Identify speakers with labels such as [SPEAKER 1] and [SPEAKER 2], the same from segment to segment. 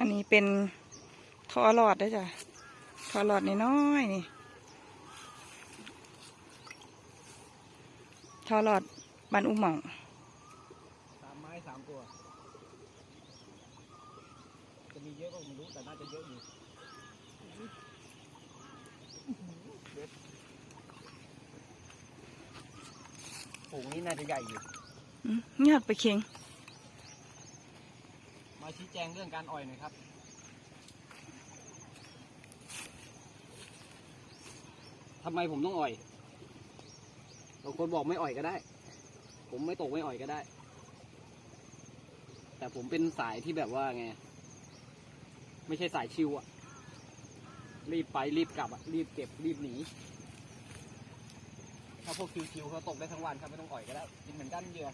[SPEAKER 1] อันนี้เป็นทอหลอดได้อจ้ะทอหลอดน้อยๆนี่ทอหลอดบันอุหมอง
[SPEAKER 2] สามไม้สามตัว จะมีเยอะก็ไม่รู้แต่น่าจะเยอะอยู่เด็ดฝูงนี้น่าจะใหญ่อยู่
[SPEAKER 1] อืมเงียบไปเคียง
[SPEAKER 2] มาชี้แจงเรื่องการอ่อยหน่อยครับ ทำไมผมต้องอ่อยบางคนบอกไม่อ่อยก็ได้ ผมไม่ตกไม่อ่อยก็ได้ แต่ผมเป็นสายที่แบบว่าไง ไม่ใช่สายชิวอะรีบไปรีบกลับอะรีบเก็บรีบหนี ถ้าพวกชิวๆเขาตกได้ทั้งวันครับไม่ต้องอ่อยก็ได้กินเหมือนกันเหยื่อ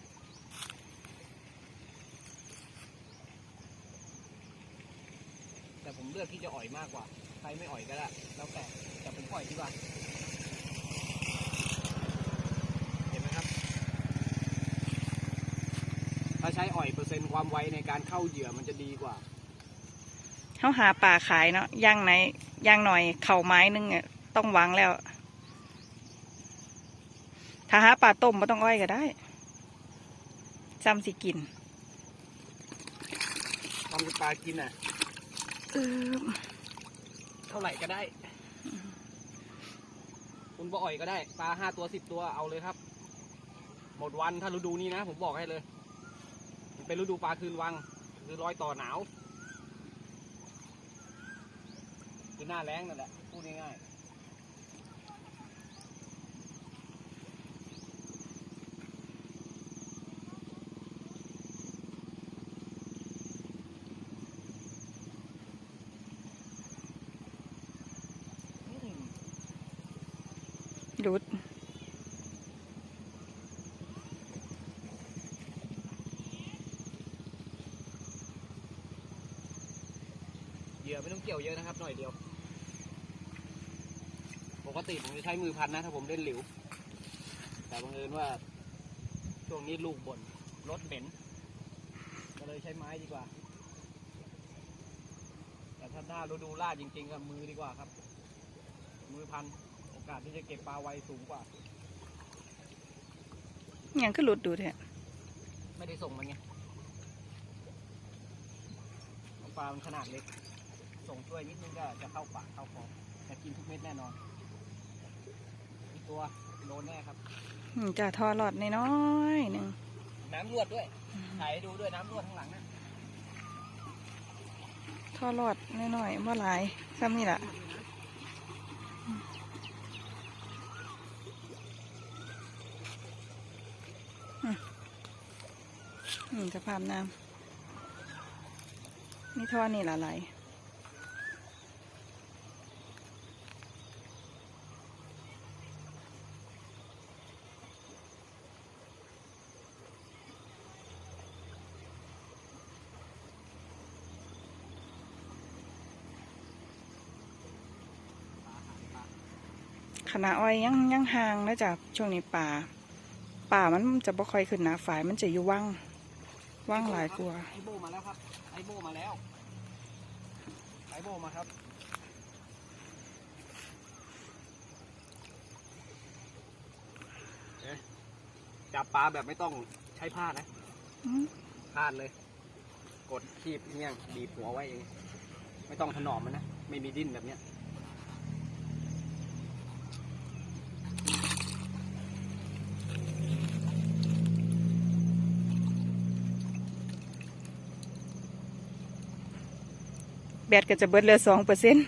[SPEAKER 2] แต่ผมเลือกที่จะอ่อยมากกว่า ใครไม่อ่อยก็ได้แล้วแต่แต่ผมอ่อยดีกว่าเห็นไหมครับ ถ้าใช้อ่อยเปอร์เซ็นต์ความไวในการเข้าเหยื่อมันจะดีกว่า
[SPEAKER 1] เขาหาป่าขายเนาะย่างไหนย่างหน่อยเข่าไม้นึงเนี่ยต้องวางแล้ว ถ้าหาป่าต้มไม่ต้องอ้อยก็ได้จำสิกิน
[SPEAKER 2] ทำเป็นปลากินอะ
[SPEAKER 1] เออ
[SPEAKER 2] เท่าไหร่ก็ได้ คุณบ่อ่อยก็ได้ ปลาห้าตัวสิบตัวเอาเลยครับ หมดวันถ้าฤดูนี้นะ ผมบอกให้เลย มันเป็นฤดูปลาคืนวัง คือรอยต่อหนาว คือหน้าแรงนั่นแหละ พูดง่ายๆ
[SPEAKER 1] รุด
[SPEAKER 2] เหยื่อไม่ต้องเกี่ยวเยอะนะครับ หน่อยเดียว ปกติผมจะใช้มือพันนะ ถ้าผมเล่นหลิว แต่บังเอิญว่า ช่วงนี้ลูกบน่นรถเหม็น ก็เลยใช้ไม้ดีกว่า แต่ถ้าหน้าฤดูล่าจริง ๆ ก็มือดีกว่าครับ มือพัน กาสที่จะเก็บปลาไวสูงกว่า
[SPEAKER 1] ยังก็หลุดดูเถอะ
[SPEAKER 2] ไม่ได้ส่งมันไงปลามันขนาดเล็ก ส่งช่วยนิดนึงก็จะเข้าปากเข้าคอแต่กินทุกเม็ดแน่นอนอีกตัวโดนแน่ครับ
[SPEAKER 1] อืมจะทอหลอดน้อยๆหนึ่ง
[SPEAKER 2] น้ำรวดด้วยถ่ายให้ดูด้วยน้ำรวดข้างหลังนะ
[SPEAKER 1] ทอหลอดน้อยๆเมื่อหลายซ้ำนี่แหละ อืมสภาพน้ำนี่ท่อนี่ละไหลายคณะอ้อยยังยังห่างนะจากช่วงนี้ป่า ป่ามันจะบ่ค่อยขึ้นหนาฝ่ายมันจะอยู่ว่างว่างหลายกว่า
[SPEAKER 2] ไอโบมาแล้วครับไอโบมาแล้วไอโบมาครับจับปลาแบบไม่ต้องใช้ผ้านะพลาดเลย กดคีบเนี่ยบีบหัวไว้เอง ไม่ต้องถนอมมันนะ ไม่มีดิ้นแบบเนี้ย
[SPEAKER 1] แบตก็จะเบิดเหลือสองเปอร์เซ็นต์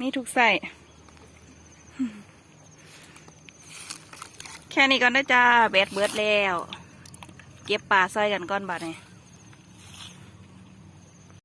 [SPEAKER 1] มีทุกใส่ แค่นี้ก่อนนะจ้าเบดเบิดแล้ว เก็บปลาใส่กันก่อนบัดนี้